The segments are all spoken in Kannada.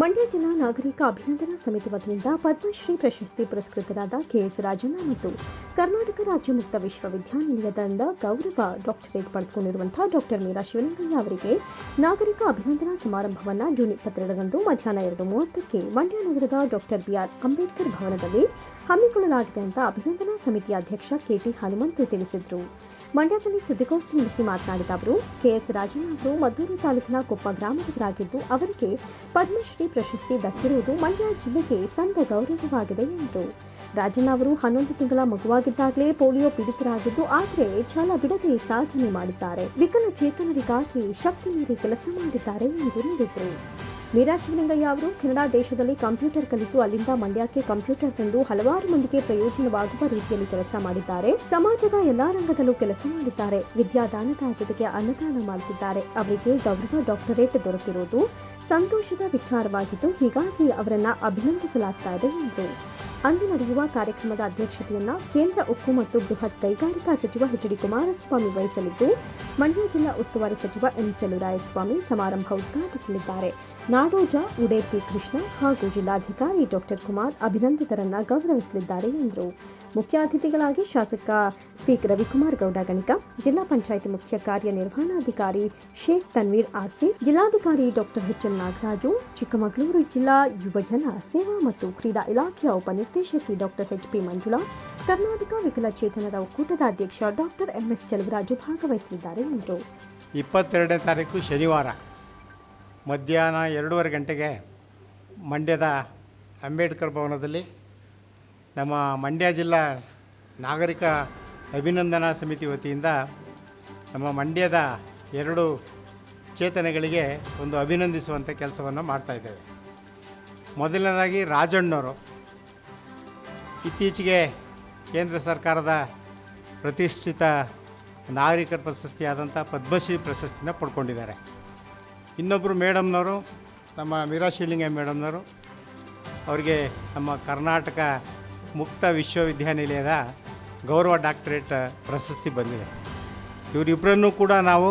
ಮಂಡ್ಯ ಜಿಲ್ಲಾ ನಾಗರಿಕ ಅಭಿನಂದನಾ ಸಮಿತಿ ವತಿಯಿಂದ ಪದ್ಮಶ್ರೀ ಪ್ರಶಸ್ತಿ ಪುರಸ್ಕೃತರಾದ ಕೆಎಸ್ ರಾಜಣ್ಣ ಮತ್ತು ಕರ್ನಾಟಕ ರಾಜ್ಯ ಮುಕ್ತ ವಿಶ್ವವಿದ್ಯಾನಿಲಯದಿಂದ ಗೌರವ ಡಾಕ್ಟರೇಟ್ ಪಡೆದುಕೊಂಡಿರುವಂತಹ ಡಾಕ್ಟರ್ ಮೀರಾ ಶಿವಲಿಂಗಯ್ಯ ಅವರಿಗೆ ನಾಗರಿಕ ಅಭಿನಂದನಾ ಸಮಾರಂಭವನ್ನು ಜೂನ್ ಇಪ್ಪತ್ತೆರಡರಂದು ಮಧ್ಯಾಹ್ನ ಎರಡು ಮೂವತ್ತಕ್ಕೆ ಮಂಡ್ಯ ನಗರದ ಡಾಕ್ಟರ್ ಬಿಆರ್ ಅಂಬೇಡ್ಕರ್ ಭವನದಲ್ಲಿ ಹಮ್ಮಿಕೊಳ್ಳಲಾಗಿದೆ ಅಂತ ಅಭಿನಂದನಾ ಸಮಿತಿ ಅಧ್ಯಕ್ಷ ಕೆಟಿ ಹನುಮಂತು ತಿಳಿಸಿದರು. ಮಂಡ್ಯದಲ್ಲಿ ಸುದ್ದಿಗೋಷ್ಠಿ ನಡೆಸಿ ಮಾತನಾಡಿದ ಅವರು, ಕೆಎಸ್ ರಾಜಣ್ಣ ಅವರು ಮದ್ದೂರು ತಾಲೂಕಿನ ಕೊಪ್ಪ ಗ್ರಾಮದವರಾಗಿದ್ದು, ಅವರಿಗೆ ಪದ್ಮಶ್ರೀ ಪ್ರಶಸ್ತಿ ದಕ್ಕಿರುವುದು ಮಂಡ್ಯ ಜಿಲ್ಲೆಗೆ ಸಂದ ಗೌರವವಾಗಿದೆ ಎಂದರು. ರಾಜಣ್ಣ ಅವರು ಹನ್ನೊಂದು ತಿಂಗಳ ಮಗುವಾಗಿದ್ದಾಗಲೇ ಪೋಲಿಯೋ ಪೀಡಿತರಾಗಿದ್ದು, ಆದರೆ ಛಲ ಬಿಡದೆ ಸಾಧನೆ ಮಾಡಿದ್ದಾರೆ. ವಿಕಲಚೇತನರಿಗಾಗಿ ಶಕ್ತಿ ಮೀರಿ ಕೆಲಸ ಮಾಡಿದ್ದಾರೆ ಎಂದು ನುಡಿದರು. ಮೀರಾ ಶಿವಲಿಂಗಯ್ಯ ಅವರು ಕೆನಡಾ ದೇಶದಲ್ಲಿ ಕಂಪ್ಯೂಟರ್ ಕಲಿತು ಅಲ್ಲಿಂದ ಮಂಡ್ಯಕ್ಕೆ ಕಂಪ್ಯೂಟರ್ ತಂದು ಹಲವಾರು ಮಂದಿಗೆ ಪ್ರಯೋಜನವಾಗುವ ರೀತಿಯಲ್ಲಿ ಕೆಲಸ ಮಾಡಿದ್ದಾರೆ. ಸಮಾಜದ ಎಲ್ಲಾ ರಂಗದಲ್ಲೂ ಕೆಲಸ ಮಾಡಿದ್ದಾರೆ. ವಿದ್ಯಾದಾನದ ಜೊತೆಗೆ ಅನ್ನದಾನ ಮಾಡುತ್ತಿದ್ದಾರೆ ಅವರಿಗೆ ಗೌರವ ಡಾಕ್ಟರೇಟ್ ದೊರೆತಿರುವುದು ಸಂತೋಷದ ವಿಚಾರವಾಗಿದ್ದು, ಹೀಗಾಗಿ ಅವರನ್ನ ಅಭಿನಂದಿಸಲಾಗ್ತಾ ಇದೆ ಎಂದರು. ಅಂದು ನಡೆಯುವ ಕಾರ್ಯಕ್ರಮದ ಅಧ್ಯಕ್ಷತೆಯನ್ನ ಕೇಂದ್ರ ಉಕ್ಕು ಮತ್ತು ಬೃಹತ್ ಕೈಗಾರಿಕಾ ಸಚಿವ ಎಚ್ ಡಿ ಕುಮಾರಸ್ವಾಮಿ ವಹಿಸಲಿದ್ದು, ಮಂಡ್ಯ ಜಿಲ್ಲಾ ಉಸ್ತುವಾರಿ ಸಚಿವ ಎನ್ ಚಲುರಾಯಸ್ವಾಮಿ ಸಮಾರಂಭ ಉದ್ಘಾಟಿಸಲಿದ್ದಾರೆ. ನಾಡೋಜ ಉಡೇಪಿ ಕೃಷ್ಣ ಹಾಗೂ ಜಿಲ್ಲಾಧಿಕಾರಿ ಡಾಕ್ಟರ್ ಕುಮಾರ್ ಅಭಿನಂದಿತರನ್ನ ಗೌರವಿಸಲಿದ್ದಾರೆ ಎಂದರು. ಮುಖ್ಯ ಅತಿಥಿಗಳಾಗಿ ಶಾಸಕ ಪಿ ರವಿಕುಮಾರ್ ಗೌಡ ಗಣಿಕ, ಜಿಲ್ಲಾ ಪಂಚಾಯಿತಿ ಮುಖ್ಯ ಕಾರ್ಯನಿರ್ವಹಣಾಧಿಕಾರಿ ಶೇಖ್ ತನ್ವೀರ್ ಆಸಿಫ್, ಜಿಲ್ಲಾಧಿಕಾರಿ doctor H N Nagaraju, Chikkamagaluru ಜಿಲ್ಲಾ ಯುವಜನ ಸೇವಾ ಮತ್ತು ಕ್ರೀಡಾ ಇಲಾಖೆಯ ಉಪನಿರ್ದೇಶಕಿ doctor H P Manjula, Karnataka ವಿಕಲಚೇತನರ ಒಕ್ಕೂಟದ ಅಧ್ಯಕ್ಷ ಡಾಕ್ಟರ್ ಎಂಎಸ್ ಚಲುವರಾಜು ಭಾಗವಹಿಸಲಿದ್ದಾರೆ ಎಂದರು. ಇಪ್ಪತ್ತೆರಡನೇ ತಾರೀಕು ಶನಿವಾರ. ಮಧ್ಯಾಹ್ನ ಎರಡೂವರೆ ಗಂಟೆಗೆ ಮಂಡ್ಯದ ಅಂಬೇಡ್ಕರ್ ಭವನದಲ್ಲಿ ನಮ್ಮ ಮಂಡ್ಯ ಜಿಲ್ಲಾ ನಾಗರಿಕ ಅಭಿನಂದನಾ ಸಮಿತಿ ವತಿಯಿಂದ ನಮ್ಮ ಮಂಡ್ಯದ ಎರಡು ಚೇತನಗಳಿಗೆ ಒಂದು ಅಭಿನಂದಿಸುವಂಥ ಕೆಲಸವನ್ನು ಮಾಡ್ತಾಯಿದ್ದೇವೆ ಮೊದಲನೇದಾಗಿ ರಾಜಣ್ಣವರು. ಇತ್ತೀಚೆಗೆ ಕೇಂದ್ರ ಸರ್ಕಾರದ ಪ್ರತಿಷ್ಠಿತ ನಾಗರಿಕರ ಪ್ರಶಸ್ತಿಯಾದಂಥ ಪದ್ಮಶ್ರೀ ಪ್ರಶಸ್ತಿನ ಪಡ್ಕೊಂಡಿದ್ದಾರೆ. ಇನ್ನೊಬ್ಬರು ಮೇಡಮ್ನವರು, ನಮ್ಮ ಮೀರಾ ಶಿವಲಿಂಗ ಮೇಡಮ್ನವರು, ಅವರಿಗೆ ನಮ್ಮ ಕರ್ನಾಟಕ ಮುಕ್ತ ವಿಶ್ವವಿದ್ಯಾನಿಲಯದ ಗೌರವ ಡಾಕ್ಟರೇಟ್ ಪ್ರಶಸ್ತಿ ಬಂದಿದೆ. ಇವರಿಬ್ಬರನ್ನು ಕೂಡ ನಾವು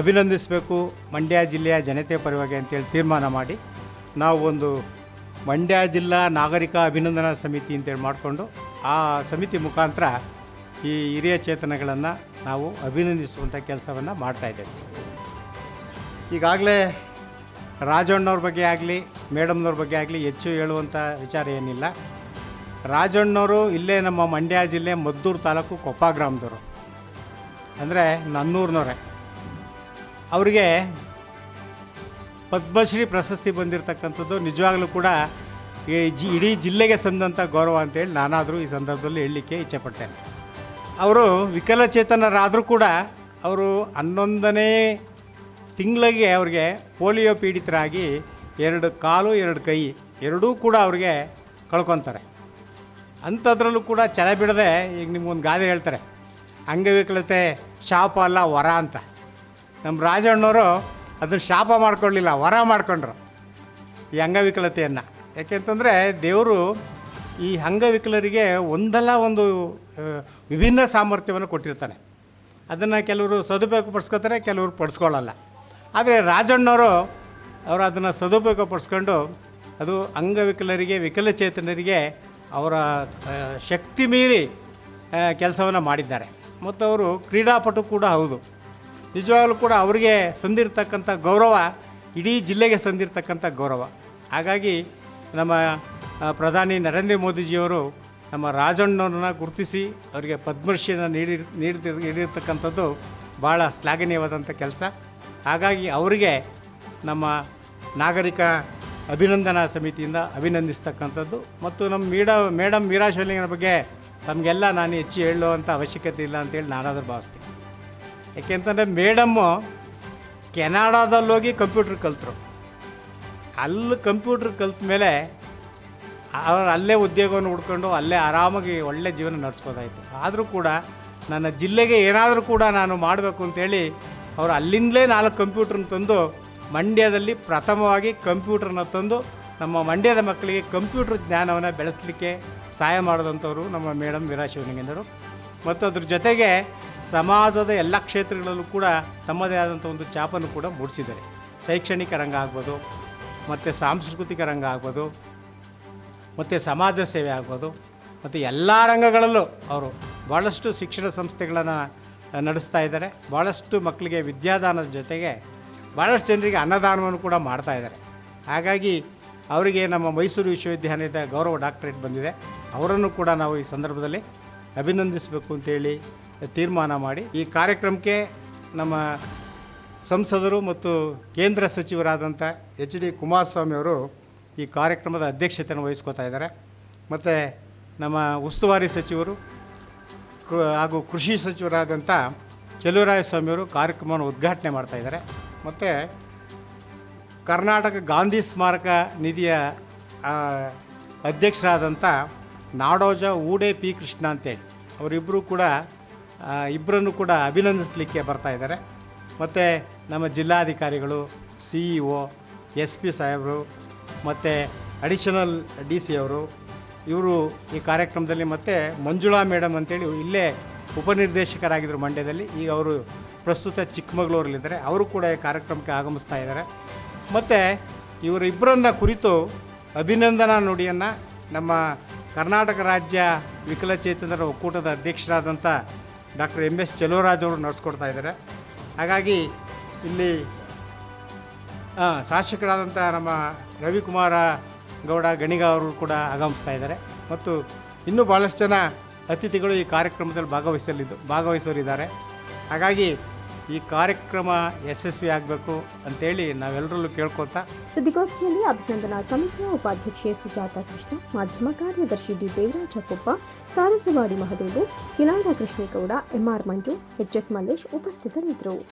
ಅಭಿನಂದಿಸಬೇಕು, ಮಂಡ್ಯ ಜಿಲ್ಲೆಯ ಜನತೆ ಪರವಾಗಿ ಅಂತೇಳಿ ತೀರ್ಮಾನ ಮಾಡಿ, ನಾವು ಒಂದು ಮಂಡ್ಯ ಜಿಲ್ಲಾ ನಾಗರಿಕ ಅಭಿನಂದನಾ ಸಮಿತಿ ಅಂತೇಳಿ ಮಾಡಿಕೊಂಡು, ಆ ಸಮಿತಿ ಮುಖಾಂತರ ಈ ಹಿರಿಯ ಚೇತನಗಳನ್ನು ನಾವು ಅಭಿನಂದಿಸುವಂಥ ಕೆಲಸವನ್ನು ಮಾಡ್ತಾಯಿದ್ದೇವೆ ಈಗಾಗಲೇ ರಾಜಣ್ಣವ್ರ ಬಗ್ಗೆ ಆಗಲಿ, ಮೇಡಮ್ನವ್ರ ಬಗ್ಗೆ ಆಗಲಿ ಹೆಚ್ಚು ಹೇಳುವಂಥ ವಿಚಾರ ಏನಿಲ್ಲ. ರಾಜಣ್ಣವರು ಇಲ್ಲೇ ನಮ್ಮ ಮಂಡ್ಯ ಜಿಲ್ಲೆ ಮದ್ದೂರು ತಾಲೂಕು ಕೊಪ್ಪ ಗ್ರಾಮದವರು. ಅಂದರೆ ನನ್ನೂರಿನವರೇ. ಅವರಿಗೆ ಪದ್ಮಶ್ರೀ ಪ್ರಶಸ್ತಿ ಬಂದಿರತಕ್ಕಂಥದ್ದು ನಿಜವಾಗಲೂ ಕೂಡ ಈ ಜಿ, ಇಡೀ ಜಿಲ್ಲೆಗೆ ಸಂದಂಥ ಗೌರವ ಅಂತೇಳಿ ನಾನಾದರೂ ಈ ಸಂದರ್ಭದಲ್ಲಿ ಹೇಳಲಿಕ್ಕೆ ಇಚ್ಛೆಪಡ್ತೇನೆ. ಅವರು ವಿಕಲಚೇತನರಾದರೂ ಕೂಡ ಅವರು ಹನ್ನೊಂದನೇ ತಿಂಗಳಿಗೆ ಅವ್ರಿಗೆ ಪೋಲಿಯೋ ಪೀಡಿತರಾಗಿ ಎರಡು ಕಾಲು, ಎರಡು ಕೈ, ಎರಡೂ ಕೂಡ ಅವ್ರಿಗೆ ಕಳ್ಕೊತಾರೆ. ಅಂಥದ್ರಲ್ಲೂ ಕೂಡ ಚಲ ಬಿಡದೆ ಈಗ ನಿಮ್ಗೊಂದು ಗಾದೆ ಹೇಳ್ತಾರೆ. ಅಂಗವಿಕಲತೆ, ಶಾಪ ಅಲ್ಲ ವರ ಅಂತ. ನಮ್ಮ ರಾಜಣ್ಣವರು ಅದನ್ನು ಶಾಪ ಮಾಡ್ಕೊಳ್ಳಿಲ್ಲ, ವರ ಮಾಡ್ಕೊಂಡ್ರು ಈ ಅಂಗವಿಕಲತೆಯನ್ನು. ಯಾಕೆಂತಂದರೆ ದೇವರು ಈ ಅಂಗವಿಕಲರಿಗೆ ಒಂದಲ್ಲ ಒಂದು ವಿಭಿನ್ನ ಸಾಮರ್ಥ್ಯವನ್ನು ಕೊಟ್ಟಿರ್ತಾನೆ. ಅದನ್ನು ಕೆಲವರು ಸದುಪಯೋಗ ಪಡಿಸ್ಕೋತಾರೆ ಕೆಲವರು ಪಡಿಸ್ಕೊಳ್ಳಲ್ಲ. ಆದರೆ ರಾಜಣ್ಣವರು ಅವರು ಅದನ್ನು ಸದುಪಯೋಗ ಪಡಿಸ್ಕೊಂಡು ಅದು ಅಂಗವಿಕಲರಿಗೆ, ವಿಕಲಚೇತನರಿಗೆ ಅವರ ಶಕ್ತಿ ಮೀರಿ ಕೆಲಸವನ್ನು ಮಾಡಿದ್ದಾರೆ. ಮತ್ತು ಅವರು ಕ್ರೀಡಾಪಟು ಕೂಡ ಹೌದು. ನಿಜವಾಗಲೂ ಕೂಡ ಅವರಿಗೆ ಸಂದಿರ್ತಕ್ಕಂಥ ಗೌರವ, ಇಡೀ ಜಿಲ್ಲೆಗೆ ಸಂದಿರ್ತಕ್ಕಂಥ ಗೌರವ. ಹಾಗಾಗಿ ನಮ್ಮ ಪ್ರಧಾನಿ ನರೇಂದ್ರ ಮೋದಿಜಿಯವರು ನಮ್ಮ ರಾಜಣ್ಣವ್ರನ್ನ ಗುರುತಿಸಿ ಅವರಿಗೆ ಪದ್ಮಶ್ರೀನ ನೀಡಿ ನೀಡಿ ನೀಡಿರ್ತಕ್ಕಂಥದ್ದು ಭಾಳ ಶ್ಲಾಘನೀಯವಾದಂಥ ಕೆಲಸ. ಹಾಗಾಗಿ ಅವರಿಗೆ ನಮ್ಮ ನಾಗರಿಕ ಅಭಿನಂದನಾ ಸಮಿತಿಯಿಂದ ಅಭಿನಂದಿಸ್ತಕ್ಕಂಥದ್ದು. ಮತ್ತು ನಮ್ಮ ಮೀಡ ಮೇಡಮ್ ಮೀರಾ ಬಗ್ಗೆ ತಮಗೆಲ್ಲ ನಾನು ಹೆಚ್ಚು ಹೇಳುವಂಥ ಅವಶ್ಯಕತೆ ಇಲ್ಲ ಅಂತೇಳಿ ನಾನಾದರೂ ಭಾವಿಸ್ತೀನಿ. ಯಾಕೆಂತಂದರೆ ಮೇಡಮ್ಮು ಕೆನಡಾದಲ್ಲೋಗಿ ಕಂಪ್ಯೂಟ್ರ್ ಕಲಿತರು. ಅಲ್ಲಿ ಕಂಪ್ಯೂಟ್ರ್ ಕಲ್ತ ಮೇಲೆ ಅವರು ಅಲ್ಲೇ ಉದ್ಯೋಗವನ್ನು ಹುಡ್ಕೊಂಡು ಅಲ್ಲೇ ಆರಾಮಾಗಿ ಒಳ್ಳೆ ಜೀವನ ನಡೆಸ್ಬೋದಾಯಿತು. ಆದರೂ ಕೂಡ ನನ್ನ ಜಿಲ್ಲೆಗೆ ಏನಾದರೂ ಕೂಡ ನಾನು ಮಾಡಬೇಕು ಅಂತೇಳಿ ಅವರು ಅಲ್ಲಿಂದಲೇ ನಾಲ್ಕು ಕಂಪ್ಯೂಟ್ರನ್ನ ತಂದು ಮಂಡ್ಯದಲ್ಲಿ ಪ್ರಥಮವಾಗಿ ಕಂಪ್ಯೂಟ್ರನ್ನ ತಂದು ನಮ್ಮ ಮಂಡ್ಯದ ಮಕ್ಕಳಿಗೆ ಕಂಪ್ಯೂಟ್ರ್ ಜ್ಞಾನವನ್ನು ಬೆಳೆಸಲಿಕ್ಕೆ ಸಹಾಯ ಮಾಡಿದಂಥವ್ರು ನಮ್ಮ ಮೇಡಮ್ ವೀರಾ ಶಿವಲಿಂಗೇಂದರು ಮತ್ತು ಅದ್ರ ಜೊತೆಗೆ ಸಮಾಜದ ಎಲ್ಲ ಕ್ಷೇತ್ರಗಳಲ್ಲೂ ಕೂಡ ತಮ್ಮದೇ ಆದಂಥ ಒಂದು ಛಾಪನ್ನು ಕೂಡ ಮೂಡಿಸಿದ್ದಾರೆ. ಶೈಕ್ಷಣಿಕ ರಂಗ ಆಗ್ಬೋದು, ಮತ್ತು ಸಾಂಸ್ಕೃತಿಕ ರಂಗ ಆಗ್ಬೋದು, ಮತ್ತು ಸಮಾಜ ಸೇವೆ ಆಗ್ಬೋದು, ಮತ್ತು ಎಲ್ಲ ರಂಗಗಳಲ್ಲೂ ಅವರು ಭಾಳಷ್ಟು ಶಿಕ್ಷಣ ಸಂಸ್ಥೆಗಳನ್ನು ನಡೆಸ್ತಾ ಇದ್ದಾರೆ. ಭಾಳಷ್ಟು ಮಕ್ಕಳಿಗೆ ವಿದ್ಯಾದಾನದ ಜೊತೆಗೆ ಭಾಳಷ್ಟು ಜನರಿಗೆ ಅನ್ನದಾನವನ್ನು ಕೂಡ ಮಾಡ್ತಾ ಇದ್ದಾರೆ. ಹಾಗಾಗಿ ಅವರಿಗೆ ನಮ್ಮ ಮೈಸೂರು ವಿಶ್ವವಿದ್ಯಾಲಯದ ಗೌರವ ಡಾಕ್ಟರೇಟ್ ಬಂದಿದೆ. ಅವರನ್ನು ಕೂಡ ನಾವು ಈ ಸಂದರ್ಭದಲ್ಲಿ ಅಭಿನಂದಿಸಬೇಕು ಅಂತೇಳಿ ತೀರ್ಮಾನ ಮಾಡಿ ಈ ಕಾರ್ಯಕ್ರಮಕ್ಕೆ ನಮ್ಮ ಸಂಸದರು ಮತ್ತು ಕೇಂದ್ರ ಸಚಿವರಾದಂಥ ಎಚ್ ಡಿ ಕುಮಾರಸ್ವಾಮಿ ಅವರು ಈ ಕಾರ್ಯಕ್ರಮದ ಅಧ್ಯಕ್ಷತೆಯನ್ನು ವಹಿಸ್ಕೋತಾ ಇದ್ದಾರೆ. ಮತ್ತು ನಮ್ಮ ಉಸ್ತುವಾರಿ ಸಚಿವರು ಹಾಗೂ ಕೃಷಿ ಸಚಿವರಾದಂಥ ಚೆಲುವರಾಯ ಸ್ವಾಮಿಯವರು ಕಾರ್ಯಕ್ರಮವನ್ನು ಉದ್ಘಾಟನೆ ಮಾಡ್ತಾ ಇದ್ದಾರೆ. ಮತ್ತು ಕರ್ನಾಟಕ ಗಾಂಧಿ ಸ್ಮಾರಕ ನಿಧಿಯ ಅಧ್ಯಕ್ಷರಾದಂಥ ನಾಡೋಜ ಊಡೆ ಪಿ ಕೃಷ್ಣ ಅಂತೇಳಿ ಅವರಿಬ್ಬರು ಕೂಡ ಇಬ್ಬರನ್ನು ಕೂಡ ಅಭಿನಂದಿಸಲಿಕ್ಕೆ ಬರ್ತಾ ಇದ್ದಾರೆ. ಮತ್ತು ನಮ್ಮ ಜಿಲ್ಲಾಧಿಕಾರಿಗಳು, C E O, S P ಸಾಹೇಬರು, ಮತ್ತು ಅಡಿಷನಲ್ ಡಿ ಸಿ ಅವರು ಇವರು ಈ ಕಾರ್ಯಕ್ರಮದಲ್ಲಿ ಮತ್ತು ಮಂಜುಳಾ ಮೇಡಮ್ ಅಂತೇಳಿ ಇಲ್ಲೇ ಉಪನಿರ್ದೇಶಕರಾಗಿದ್ದರು ಮಂಡ್ಯದಲ್ಲಿ. ಈಗ ಅವರು ಪ್ರಸ್ತುತ ಚಿಕ್ಕಮಗಳೂರಲ್ಲಿದ್ದಾರೆ. ಅವರು ಕೂಡ ಈ ಕಾರ್ಯಕ್ರಮಕ್ಕೆ ಆಗಮಿಸ್ತಾ ಇದ್ದಾರೆ. ಮತ್ತು ಇವರಿಬ್ಬರನ್ನ ಕುರಿತು ಅಭಿನಂದನಾ ನುಡಿಯನ್ನು ನಮ್ಮ ಕರ್ನಾಟಕ ರಾಜ್ಯ ವಿಕಲಚೇತನರ ಒಕ್ಕೂಟದ ಅಧ್ಯಕ್ಷರಾದಂಥ ಡಾಕ್ಟರ್ ಎಂ ಎಸ್ ಚಲೋರಾಜ್ ಅವರು ನಡೆಸ್ಕೊಡ್ತಾ ಇದ್ದಾರೆ. ಹಾಗಾಗಿ ಇಲ್ಲಿ ಶಾಸಕರಾದಂಥ ನಮ್ಮ ರವಿಕುಮಾರ ಗೌಡ, ಗಣಿಗ ಅವರು ಕೂಡ ಆಗಮಿಸ್ತಾ ಇದ್ದಾರೆ. ಮತ್ತು ಇನ್ನೂ ಭಾಳಷ್ಟು ಜನ ಅತಿಥಿಗಳು ಈ ಕಾರ್ಯಕ್ರಮದಲ್ಲಿ ಭಾಗವಹಿಸಲಿದ್ದು ಭಾಗವಹಿಸೋರಿದ್ದಾರೆ. ಹಾಗಾಗಿ ಈ ಕಾರ್ಯಕ್ರಮ ಯಶಸ್ವಿ ಆಗಬೇಕು ಅಂತೇಳಿ ನಾವೆಲ್ಲರಲ್ಲೂ ಕೇಳ್ಕೊತಾ ಸುದ್ದಿಗೋಷ್ಠಿಯಲ್ಲಿ ಅಭಿನಂದನಾ ಸಮಿತಿಯ ಉಪಾಧ್ಯಕ್ಷೆ ಸುಜಾತ ಕೃಷ್ಣ, ಮಾಧ್ಯಮ ಕಾರ್ಯದರ್ಶಿ D Devaraja Koppa, Tarasavadi Mahadevu Kilara Krishnegowda, M R Manju H S Mallesh ಉಪಸ್ಥಿತರಿದ್ದರು.